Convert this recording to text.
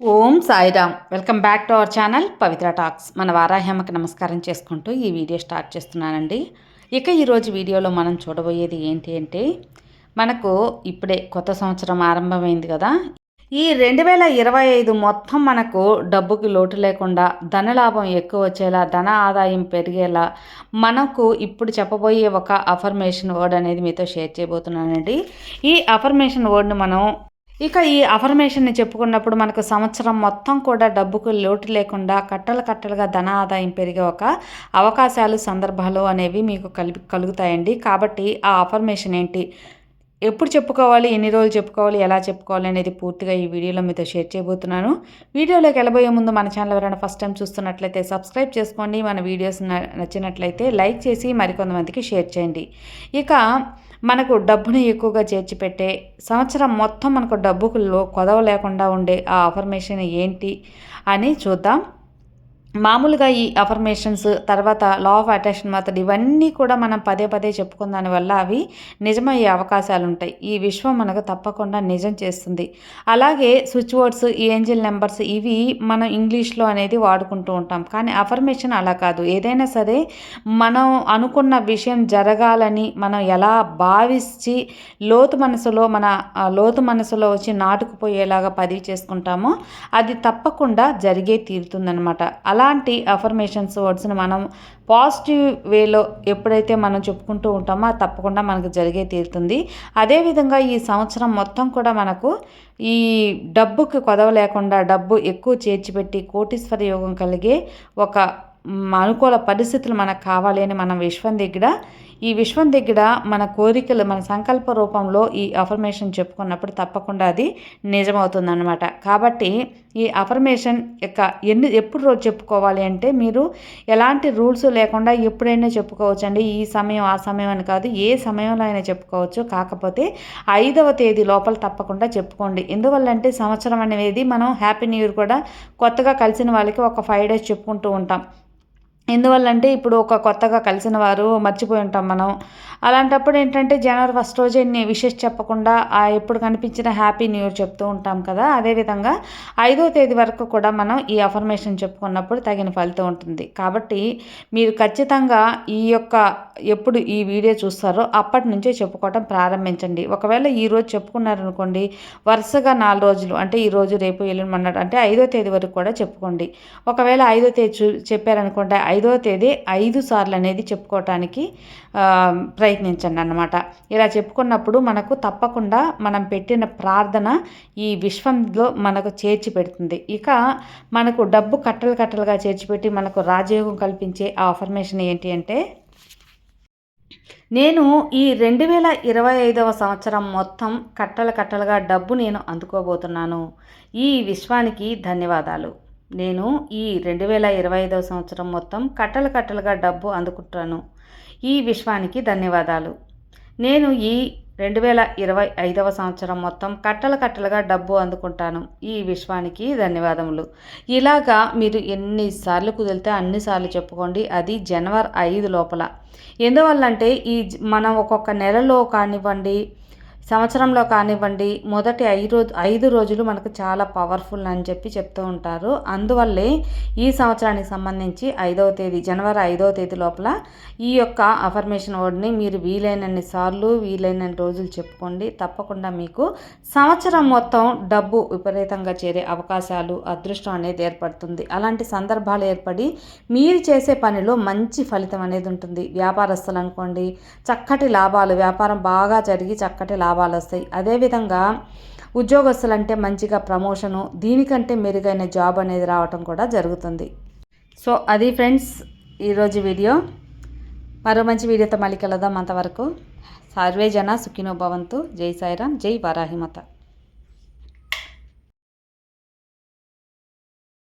Om Sairam. Welcome back to our channel Pavitra talks. మన వారాహ్యమ్మకి నమస్కారం చేసుకుంటూ ఈ వీడియో స్టార్ట్ చేస్తున్నానండి. ఇక ఈరోజు వీడియోలో మనం చూడబోయేది ఏంటి అంటే మనకు ఇప్పుడే కొత్త సంవత్సరం ఆరంభమైంది కదా. ఈ రెండు వేల ఇరవై ఐదు మొత్తం మనకు డబ్బుకి లోటు లేకుండా ధనలాభం ఎక్కువ వచ్చేలా ధన ఆదాయం పెరిగేలా మనకు ఇప్పుడు చెప్పబోయే ఒక అఫర్మేషన్ వర్డ్ అనేది మీతో షేర్ చేయబోతున్నానండి. ఈ అఫర్మేషన్ వర్డ్ని మనం ఇక ఈ అఫర్మేషన్ని చెప్పుకున్నప్పుడు మనకు సంవత్సరం మొత్తం కూడా డబ్బుకు లోటు లేకుండా కట్టలు కట్టలుగా ధన ఆదాయం పెరిగే ఒక అవకాశాలు సందర్భాలు అనేవి మీకు కలిపి కలుగుతాయండి. కాబట్టి ఆ అఫర్మేషన్ ఏంటి? ఎప్పుడు చెప్పుకోవాలి? ఎన్ని రోజులు చెప్పుకోవాలి? ఎలా చెప్పుకోవాలి? అనేది పూర్తిగా ఈ వీడియోలో మీతో షేర్ చేయబోతున్నాను. వీడియోలోకి వెళ్ళబోయే ముందు మన ఛానల్ ఎవరైనా ఫస్ట్ టైం చూస్తున్నట్లయితే సబ్స్క్రైబ్ చేసుకోండి. మన వీడియోస్ నచ్చినట్లయితే లైక్ చేసి మరికొంతమందికి షేర్ చేయండి. ఇక మనకు డబ్బుని ఎక్కువగా చేర్చిపెట్టే సంవత్సరం మొత్తం మనకు డబ్బులో కొదవ లేకుండా ఉండే ఆ అఫర్మేషన్ ఏంటి అని చూద్దాం. మామూలుగా ఈ అఫర్మేషన్స్ తర్వాత లా ఆఫ్ అట్రాక్షన్ మెథడ్ ఇవన్నీ కూడా మనం పదే పదే చెప్పుకున్న దానివల్ల అవి నిజమయ్యే అవకాశాలు ఉంటాయి. ఈ విశ్వం మనకు తప్పకుండా నిజం చేస్తుంది. అలాగే స్విచ్ వర్డ్స్ ఈ ఏంజిల్ నెంబర్స్ ఇవి మనం ఇంగ్లీష్లో అనేది వాడుకుంటూ ఉంటాం. కానీ అఫర్మేషన్ అలా కాదు. ఏదైనా సరే మనం అనుకున్న విషయం జరగాలని మనం ఎలా భావించి లోతు మనసులో మన లోతు మనసులో వచ్చి నాటుకుపోయేలాగా పదివి చేసుకుంటామో అది తప్పకుండా జరిగే తీరుతుందనమాట అలా అలాంటి అఫర్మేషన్స్ వర్డ్స్ని మనం పాజిటివ్ వేలో ఎప్పుడైతే మనం చెప్పుకుంటూ ఉంటామో అది తప్పకుండా మనకు జరిగే తీరుతుంది. అదేవిధంగా ఈ సంవత్సరం మొత్తం కూడా మనకు ఈ డబ్బుకి కొదవ లేకుండా డబ్బు ఎక్కువ చేర్చిపెట్టి కోటీశ్వర యోగం కలిగే ఒక అనుకూల పరిస్థితులు మనకు కావాలి అని మనం విశ్వం దగ్గర ఈ విశ్వం దగ్గర మన కోరికలు మన సంకల్ప రూపంలో ఈ అఫర్మేషన్ చెప్పుకున్నప్పుడు తప్పకుండా అది నిజమవుతుందన్నమాట. కాబట్టి ఈ అఫర్మేషన్ యొక్క ఎన్ని ఎప్పుడు రోజు చెప్పుకోవాలి అంటే మీరు ఎలాంటి రూల్స్ లేకుండా ఎప్పుడైనా చెప్పుకోవచ్చు అండి ఈ సమయం ఆ సమయం అని కాదు ఏ సమయంలో అయినా చెప్పుకోవచ్చు. కాకపోతే ఐదవ తేదీ లోపల తప్పకుండా చెప్పుకోండి. ఎందువల్లంటే సంవత్సరం అనేది మనం హ్యాపీ న్యూ ఇయర్ కూడా కొత్తగా కలిసిన వాళ్ళకి ఒక ఫైవ్ డేస్ చెప్పుకుంటూ ఉంటాం. ఎందువల్లంటే ఇప్పుడు ఒక కొత్తగా కలిసిన వారు మర్చిపోయి ఉంటాం మనం. అలాంటప్పుడు ఏంటంటే జనవరి ఫస్ట్ రోజే విషెస్ చెప్పకుండా ఆ ఎప్పుడు కనిపించిన హ్యాపీ న్యూ ఇయర్ చెప్తూ ఉంటాం కదా. అదేవిధంగా ఐదో తేదీ వరకు కూడా మనం ఈ అఫర్మేషన్ చెప్పుకున్నప్పుడు తగిన ఫలితం ఉంటుంది. కాబట్టి మీరు ఖచ్చితంగా ఈ యొక్క ఎప్పుడు ఈ వీడియో చూస్తారో అప్పటి నుంచే చెప్పుకోవటం ప్రారంభించండి. ఒకవేళ ఈరోజు చెప్పుకున్నారనుకోండి వరుసగా నాలుగు రోజులు అంటే ఈ రోజు రేపు ఎల్లుండి అంటే ఐదో తేదీ వరకు కూడా చెప్పుకోండి. ఒకవేళ ఐదో తేదీ చెప్పారనుకోండి ఐదో తేదీ ఐదు సార్లు అనేది చెప్పుకోవటానికి ప్రయత్నించండి అన్నమాట. ఇలా చెప్పుకున్నప్పుడు మనకు తప్పకుండా మనం పెట్టిన ప్రార్థన ఈ విశ్వంలో మనకు చేర్చి పెడుతుంది. ఇక మనకు డబ్బు కట్టలు కట్టలుగా చేర్చిపెట్టి మనకు రాజయోగం కల్పించే ఆ అఫర్మేషన్ ఏంటి అంటే నేను ఈ రెండు వేల ఇరవై ఐదవ సంవత్సరం మొత్తం కట్టలు కట్టలుగా డబ్బు నేను అందుకోబోతున్నాను. ఈ విశ్వానికి ధన్యవాదాలు. నేను ఈ రెండు వేల ఇరవై ఐదవ సంవత్సరం మొత్తం కట్టలు కట్టలుగా డబ్బు అందుకుంటాను ఈ విశ్వానికి ధన్యవాదాలు. నేను ఈ రెండు వేల ఇరవై ఐదవ సంవత్సరం మొత్తం కట్టలు కట్టలుగా డబ్బు అందుకుంటాను. ఈ విశ్వానికి ధన్యవాదములు. ఇలాగా మీరు ఎన్నిసార్లు కుదిరితే అన్నిసార్లు చెప్పుకోండి. అది జనవరి ఐదు లోపల. ఎందువల్లంటే ఈ మనం ఒక్కొక్క నెలలో కానివ్వండి సంవత్సరంలో కానివ్వండి మొదటి ఐదు రోజు ఐదు రోజులు మనకు చాలా పవర్ఫుల్ అని చెప్పి చెప్తూ ఉంటారు. అందువల్లే ఈ సంవత్సరానికి సంబంధించి ఐదవ తేదీ జనవరి ఐదవ తేదీ లోపల ఈ యొక్క అఫర్మేషన్ వర్డ్ని మీరు వీలైనన్ని సార్లు వీలైనన్ని రోజులు చెప్పుకోండి. తప్పకుండా మీకు సంవత్సరం మొత్తం డబ్బు విపరీతంగా చేరే అవకాశాలు అదృష్టం అనేది ఏర్పడుతుంది. అలాంటి సందర్భాలు ఏర్పడి మీరు చేసే పనిలో మంచి ఫలితం అనేది ఉంటుంది. వ్యాపారస్తులు అనుకోండి చక్కటి లాభాలు వ్యాపారం బాగా జరిగి చక్కటి లాభాలు లాభాలు వస్తాయి అదేవిధంగా ఉద్యోగస్తులు అంటే మంచిగా ప్రమోషను దీనికంటే మెరుగైన జాబ్ అనేది రావటం కూడా జరుగుతుంది. సో అది ఫ్రెండ్స్ ఈరోజు వీడియో. మరో మంచి వీడియోతో మళ్ళీ కలదాం అంతవరకు. సర్వే జన సుఖినో భవంతు. జై సాయిరామ్ జై వారాహిమత.